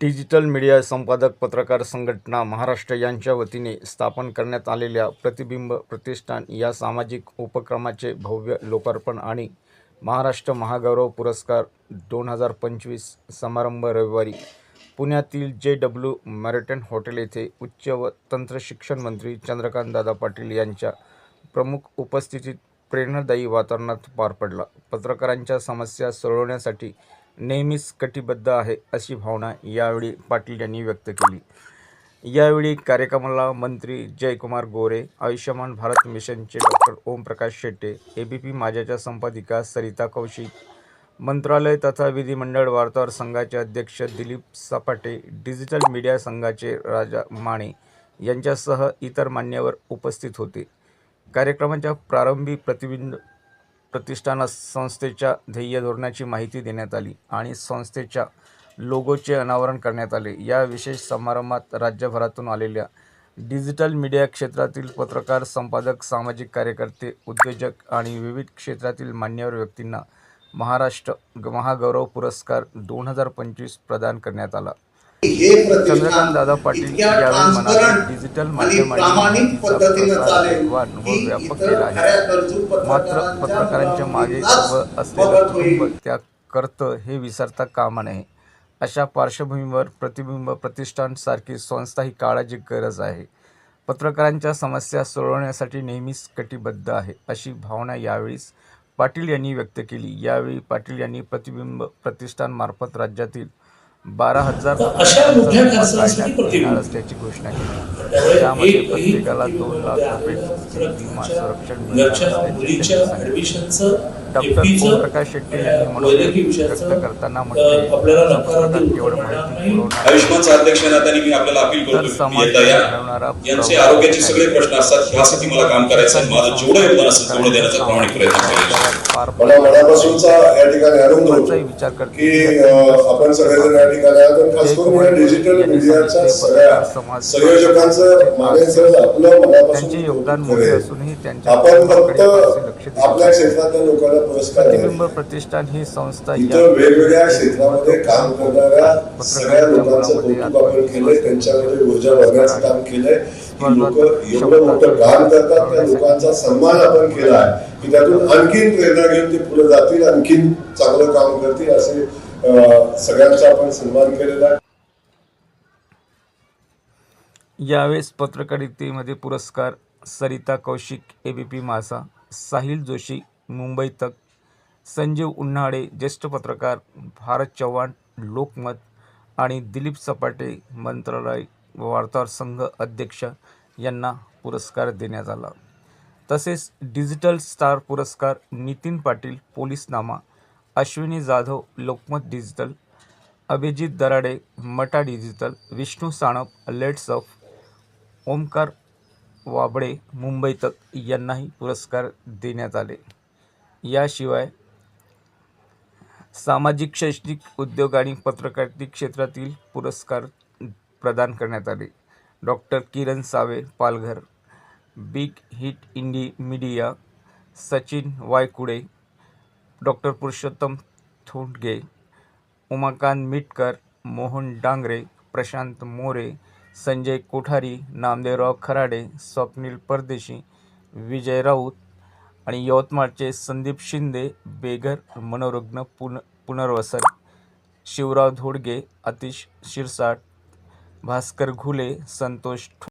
Digital media संपादक पत्रकार संघटना महाराष्ट्र यांच्या वतीने स्थापन करण्यात आलेल्या प्रतिबिंब प्रतिष्ठान या सामाजिक उपक्रमाचे भव्य लोकार्पण आणि महाराष्ट्र महागौरव पुरस्कार दोन हजार पंचवीस समारंभ रविवारी पुण्यातील जे डब्ल्यू मॅरिटन हॉटेल येथे उच्च व तंत्रशिक्षण मंत्री चंद्रकांतदादा पाटील यांच्या प्रमुख उपस्थितीत प्रेरणादायी वातावरणात पार पडला. पत्रकारांच्या समस्या सोडवण्यासाठी नेहमीच कटिबद्ध आहे अशी भावना यावेळी पाटील यांनी व्यक्त केली. यावेळी कार्यक्रमाला मंत्री जयकुमार गोरे आयुष्यमान भारत मिशनचे doctor Omprakash Shete A B P माझ्याच्या संपादिका सरिता कौशिक मंत्रालय तथा विधिमंडळ वार्ताहर संघाचे अध्यक्ष दिलीप सपाटे डिजिटल मीडिया संघाचे राजा माने यांच्यासह इतर मान्यवर उपस्थित होते. कार्यक्रमाच्या प्रारंभी प्रतिबिंब प्रतिष्ठानास संस्थेच्या ध्येय धोरणाची माहिती देण्यात आली आणि संस्थेच्या लोगोचे अनावरण करण्यात आले. या विशेष समारंभात राज्यभरातून आलेल्या डिजिटल मीडिया क्षेत्रातील पत्रकार संपादक सामाजिक कार्यकर्ते उद्योजक आणि विविध क्षेत्रातील मान्यवर व्यक्तींना महाराष्ट्र महागौरव पुरस्कार दोन हजार पंचवीस प्रदान करण्यात आला. चंद्रकांत दादा पाटील यावेळी म्हणाले डिजिटल माध्यमांनी व व्यापक केला आहे. मात्र पत्रकारांच्या मागे उभं असलेलं कुटुंब त्या करतं हे विसरता कामा नये. अशा पार्श्वभूमीवर प्रतिबिंब प्रतिष्ठान सारखी संस्था ही काळाची गरज आहे. पत्रकारांच्या समस्या सोडवण्यासाठी नेहमीच कटिबद्ध आहे अशी भावना यावेळीस पाटील यांनी व्यक्त केली. यावेळी पाटील यांनी प्रतिबिंब प्रतिष्ठानमार्फत राज्यातील बारा हजार. असल्याची घोषणा केली त्यामध्ये प्रत्येकाला दोन लाख रुपये विमा संरक्षण मिळणार मुलाच्या असल्याचे डॉक्टर ओमप्रकाश शेट्टे यांनी वैद्यकीय व्यक्त करताना म्हटले आपल्याला मी अपील करतो यांचे आरोग्याचे सगळे प्रश्न असतात ह्यासाठी मला काम करायचं आहे. माझं जेवढं योगदान असेल तेवढं देण्याचा प्रामाणिक प्रयत्न करेल. पार मला मनापासूनचा या ठिकाणी आनंद पडण्याचाही होतो विचार करते. की आपण सगळेजण या ठिकाणी आहात. आणि खास करून या डिजिटल मीडियाच्या सगळ्या संयोजकांचं मानेचं आपलं मनापासून योगदान मोठे. असूनही त्यांच्या आपण फक्त. क्षेत्रातल्या लोकांना पुरस्कार प्रतिबिंब. प्रतिष्ठान ही संस्था इथं वेगवेगळ्या क्षेत्रामध्ये काम करणाऱ्या सगळ्या लोकांचं कौतुक आपण केलंय ऊर्जा भरण्याचं काम केलंय लोक एवढं मोठं काम करतात त्या लोकांचा सन्मान आपण केला आहे की त्यातून आणखीन प्रेरणा घेऊन ते पुढे जातील आणखीन चांगलं काम करतील असे सगळ्यांचा आपण सन्मान केलेला आहे यावेळेस पत्रकारितेमध्ये पुरस्कार Sarita Kaushik A B P Majha Sahil Joshi Mumbai तक संजीव उन्हाळे ज्येष्ठ पत्रकार भारत चव्हाण लोकमत आणि दिलीप सपाटे मंत्रालय वार्ताहर संघ अध्यक्ष यांना पुरस्कार देण्यात आला. तसेच डिजिटल स्टार पुरस्कार Nitin Patil पोलीसनामा Ashwini Jadhav Lokmat digital Abhijit Darade Mata digital Vishnu Sanap let's of Omkar Wable मुंबईतक यांनाही पुरस्कार देण्यात आले. याशिवाय सामाजिक शैक्षणिक उद्योग आणि पत्रकारिते क्षेत्रातील पुरस्कार प्रदान करण्यात आले. Doctor Kiran Save Palghar big hit indie media Sachin Waykude doctor Purushottam Thondge Umakant Mitkar Mohan Dangre Prashant More Sanjay Kothari Namdevrao Kharade Swapnil Pardeshi Vijay Raut आणि यवतमाळचे संदीप शिंदे बेघर मनोरुग्ण पुन पुनर्वसन शिवराव धोडगे अतिश शिरसाट भास्कर घुले संतोष